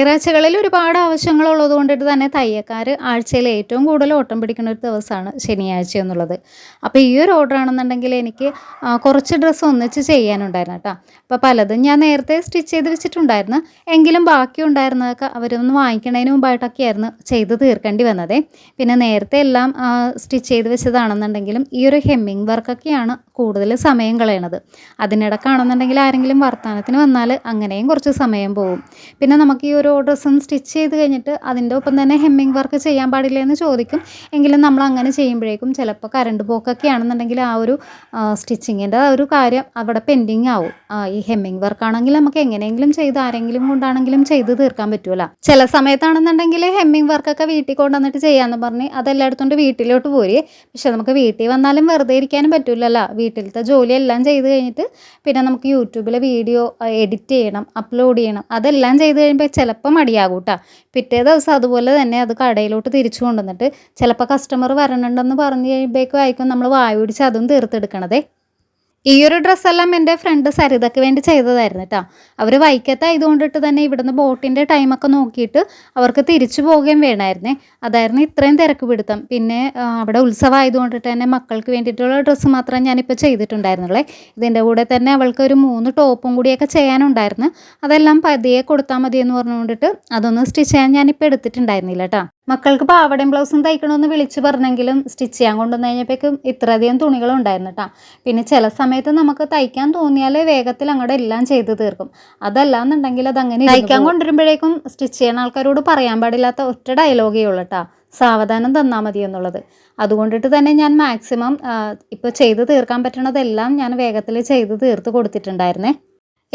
ഞായറാഴ്ചകളിൽ ഒരുപാട് ആവശ്യങ്ങളുള്ളത് കൊണ്ടിട്ട് തന്നെ തയ്യക്കാർ ആഴ്ചയിൽ ഏറ്റവും കൂടുതൽ ഓട്ടം പിടിക്കുന്ന ഒരു ദിവസമാണ് ശനിയാഴ്ച എന്നുള്ളത്. അപ്പോൾ ഈ ഒരു ഓർഡർ ആണെന്നുണ്ടെങ്കിൽ എനിക്ക് കുറച്ച് ഡ്രസ്സ് ഒന്നിച്ച് ചെയ്യാനുണ്ടായിരുന്നു കേട്ടോ. അപ്പോൾ പലതും ഞാൻ നേരത്തെ സ്റ്റിച്ച് ചെയ്ത് വെച്ചിട്ടുണ്ടായിരുന്നു. എങ്കിലും ബാക്കി ഉണ്ടായിരുന്നതൊക്കെ അവരൊന്ന് വാങ്ങിക്കുന്നതിന് മുമ്പായിട്ടൊക്കെ ആയിരുന്നു ചെയ്ത് തീർക്കേണ്ടി വന്നതേ. പിന്നെ നേരത്തെ എല്ലാം സ്റ്റിച്ച് ചെയ്ത് വെച്ചതാണെന്നുണ്ടെങ്കിലും ഈ ഒരു ഹെമ്മിങ് വർക്കൊക്കെയാണ് കൂടുതൽ സമയം കളയണത്. അതിനിടക്കാണെന്നുണ്ടെങ്കിൽ ആരെങ്കിലും വർത്തമാനത്തിന് വന്നാൽ അങ്ങനെയും കുറച്ച് സമയം പോകും പിന്നെ നമുക്ക് ഈ ഒരു ഡ്രസ്സും സ്റ്റിച്ച് ചെയ്ത് കഴിഞ്ഞിട്ട് അതിന്റെ ഒപ്പം തന്നെ ഹെമ്മിങ് വർക്ക് ചെയ്യാൻ പാടില്ല എന്ന് ചോദിക്കും. എങ്കിലും നമ്മൾ അങ്ങനെ ചെയ്യുമ്പോഴേക്കും ചിലപ്പോൾ കറണ്ട് പോക്കൊക്കെ ആണെന്നുണ്ടെങ്കിൽ ആ ഒരു സ്റ്റിച്ചിങ്ങിന്റെ ഒരു കാര്യം അവിടെ പെൻഡിങ് ആവും. ഈ ഹെമ്മിങ് വർക്ക് ആണെങ്കിൽ നമുക്ക് എങ്ങനെയെങ്കിലും ചെയ്ത് ആരെങ്കിലും കൊണ്ടാണെങ്കിലും ചെയ്ത് തീർക്കാൻ പറ്റുമല്ലോ ചില സമയത്താണെന്നുണ്ടെങ്കിൽ ഹെമ്മിങ് വർക്കൊക്കെ വീട്ടിൽ കൊണ്ടുവന്നിട്ട് ചെയ്യാമെന്ന് പറഞ്ഞ് അതെല്ലായിടത്തോണ്ട് വീട്ടിലോട്ട് പോരി. പക്ഷെ നമുക്ക് വീട്ടിൽ വന്നാലും വെറുതെ ഇരിക്കാനും പറ്റില്ലല്ലോ വീട്ടിലത്തെ ജോലിയെല്ലാം ചെയ്ത് കഴിഞ്ഞിട്ട് പിന്നെ നമുക്ക് യൂട്യൂബിലെ വീഡിയോ എഡിറ്റ് ചെയ്യണം അപ്ലോഡ് ചെയ്യണം. അതെല്ലാം ചെയ്ത് കഴിയുമ്പോൾ ചിലപ്പോൾ മടിയാകും കേട്ടോ പിറ്റേ ദിവസം അതുപോലെ തന്നെ അത് കടയിലോട്ട് തിരിച്ചു കൊണ്ടുവന്നിട്ട് ചിലപ്പോൾ കസ്റ്റമർ വരണുണ്ടെന്ന് പറഞ്ഞു കഴിയുമ്പോഴേക്കും ആയിരിക്കും നമ്മൾ വായ പിടിച്ച് അതും തീർത്തെടുക്കണതേ ഈ ഒരു ഡ്രസ്സെല്ലാം എന്റെ ഫ്രണ്ട് സരിതയ്ക്ക് വേണ്ടി ചെയ്തതായിരുന്നു കേട്ടോ അവർ വൈക്കത്തായതുകൊണ്ടിട്ട് തന്നെ ഇവിടുന്ന് ബോട്ടിന്റെ ടൈമൊക്കെ നോക്കിയിട്ട് അവർക്ക് തിരിച്ചു പോവുകയും വേണമായിരുന്നേ അതായിരുന്നു ഇത്രയും തിരക്ക് പിടുത്തം. പിന്നെ അവിടെ ഉത്സവമായതുകൊണ്ടിട്ട് തന്നെ മക്കൾക്ക് വേണ്ടിയിട്ടുള്ള ഡ്രസ്സ് മാത്രമേ ഞാനിപ്പോൾ ചെയ്തിട്ടുണ്ടായിരുന്നുള്ളേ. ഇതിന്റെ കൂടെ തന്നെ അവൾക്ക് ഒരു മൂന്ന് ടോപ്പും കൂടിയൊക്കെ ചെയ്യാനുണ്ടായിരുന്നു. അതെല്ലാം പതിയെ കൊടുത്താൽ മതി എന്ന് പറഞ്ഞുകൊണ്ടിട്ട് അതൊന്ന് സ്റ്റിച്ച് ചെയ്യാൻ ഞാനിപ്പോൾ എടുത്തിട്ടുണ്ടായിരുന്നില്ല കേട്ടോ മക്കൾക്ക് പാവടയും ബ്ലൗസും തയ്ക്കണമെന്ന് വിളിച്ച് പറഞ്ഞെങ്കിലും സ്റ്റിച്ച് ചെയ്യാൻ കൊണ്ടുവന്ന് കഴിഞ്ഞപ്പോഴേക്കും ഇത്രയധികം തുണികളുണ്ടായിരുന്നു കേട്ടോ പിന്നെ ചില സമയത്ത് നമുക്ക് തയ്ക്കാൻ തോന്നിയാൽ വേഗത്തിൽ അങ്ങോട്ട് എല്ലാം ചെയ്ത് തീർക്കും. അതല്ല എന്നുണ്ടെങ്കിൽ അതങ്ങനെ തയ്ക്കാൻ കൊണ്ടുവരുമ്പോഴേക്കും സ്റ്റിച്ച് ചെയ്യുന്ന ആൾക്കാരോട് പറയാൻ പാടില്ലാത്ത ഒറ്റ ഡയലോഗേ ഉള്ളൂ കേട്ടോ സാവധാനം തന്നാൽ മതി എന്നുള്ളത്. അതുകൊണ്ടിട്ട് തന്നെ ഞാൻ മാക്സിമം ഇപ്പോൾ ചെയ്ത് തീർക്കാൻ പറ്റണതെല്ലാം ഞാൻ വേഗത്തിൽ ചെയ്ത് തീർത്ത് കൊടുത്തിട്ടുണ്ടായിരുന്നേ.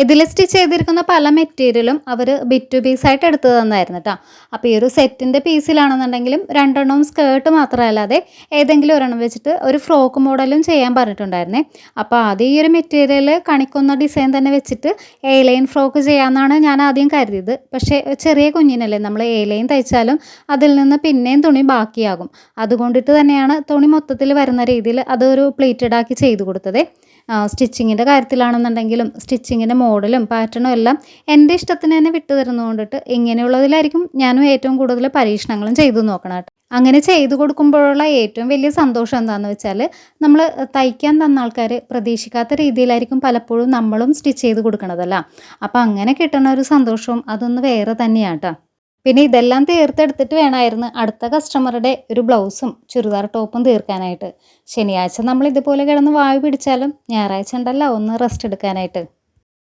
ഇതിൽ സ്റ്റിച്ച് ചെയ്തിരിക്കുന്ന പല മെറ്റീരിയലും അവർ ബിറ്റ് ടു പീസായിട്ട് എടുത്തു തന്നായിരുന്നു കേട്ടോ അപ്പോൾ ഈ ഒരു സെറ്റിന്റെ പീസിലാണെന്നുണ്ടെങ്കിലും രണ്ടെണ്ണവും സ്കേർട്ട് മാത്രമല്ലാതെ ഏതെങ്കിലും ഒരെണ്ണം വെച്ചിട്ട് ഒരു ഫ്രോക്ക് മോഡലും ചെയ്യാൻ പറഞ്ഞിട്ടുണ്ടായിരുന്നേ. അപ്പോൾ ആദ്യം ഈ ഒരു മെറ്റീരിയൽ കണിക്കുന്ന ഡിസൈൻ തന്നെ വെച്ചിട്ട് എ ലൈൻ ഫ്രോക്ക് ചെയ്യാമെന്നാണ് ഞാൻ ആദ്യം കരുതിയത്. പക്ഷേ ചെറിയ കുഞ്ഞിനല്ലേ നമ്മൾ എ ലൈൻ തയ്ച്ചാലും അതിൽ നിന്ന് പിന്നെയും തുണി ബാക്കിയാകും. അതുകൊണ്ടിട്ട് തന്നെയാണ് തുണി മൊത്തത്തിൽ വരുന്ന രീതിയിൽ അതൊരു പ്ലേറ്റഡ് ആക്കി ചെയ്തു കൊടുത്തത്. സ്റ്റിച്ചിങ്ങിന്റെ കാര്യത്തിലാണെന്നുണ്ടെങ്കിലും സ്റ്റിച്ചിങ്ങിന്റെ മോഡലും പാറ്റേണും എല്ലാം എന്റെ ഇഷ്ടത്തിന് തന്നെ വിട്ടു തരുന്നതുകൊണ്ടിട്ട് ഇങ്ങനെയുള്ളതിലായിരിക്കും ഞാനും ഏറ്റവും കൂടുതൽ പരീക്ഷണങ്ങളും ചെയ്തു നോക്കണം അങ്ങനെ ചെയ്തു കൊടുക്കുമ്പോഴുള്ള ഏറ്റവും വലിയ സന്തോഷം എന്താണെന്ന് വെച്ചാൽ നമ്മൾ തയ്ക്കാൻ തന്ന ആൾക്കാർ പ്രതീക്ഷിക്കാത്ത രീതിയിലായിരിക്കും പലപ്പോഴും നമ്മളും സ്റ്റിച്ച് ചെയ്ത് കൊടുക്കണതല്ല. അപ്പോൾ അങ്ങനെ കിട്ടുന്ന ഒരു സന്തോഷവും അതൊന്ന് വേറെ തന്നെയാണ് പിന്നെ ഇതെല്ലാം തീർത്തെടുത്തിട്ട് വേണമായിരുന്നു അടുത്ത കസ്റ്റമറുടെ ഒരു ബ്ലൗസും ചുരിദാർ ടോപ്പും തീർക്കാനായിട്ട്. ശനിയാഴ്ച നമ്മൾ ഇതുപോലെ കിടന്ന് വായു പിടിച്ചാലും ഞായറാഴ്ച ഉണ്ടല്ലോ ഒന്ന് റെസ്റ്റ് എടുക്കാനായിട്ട്.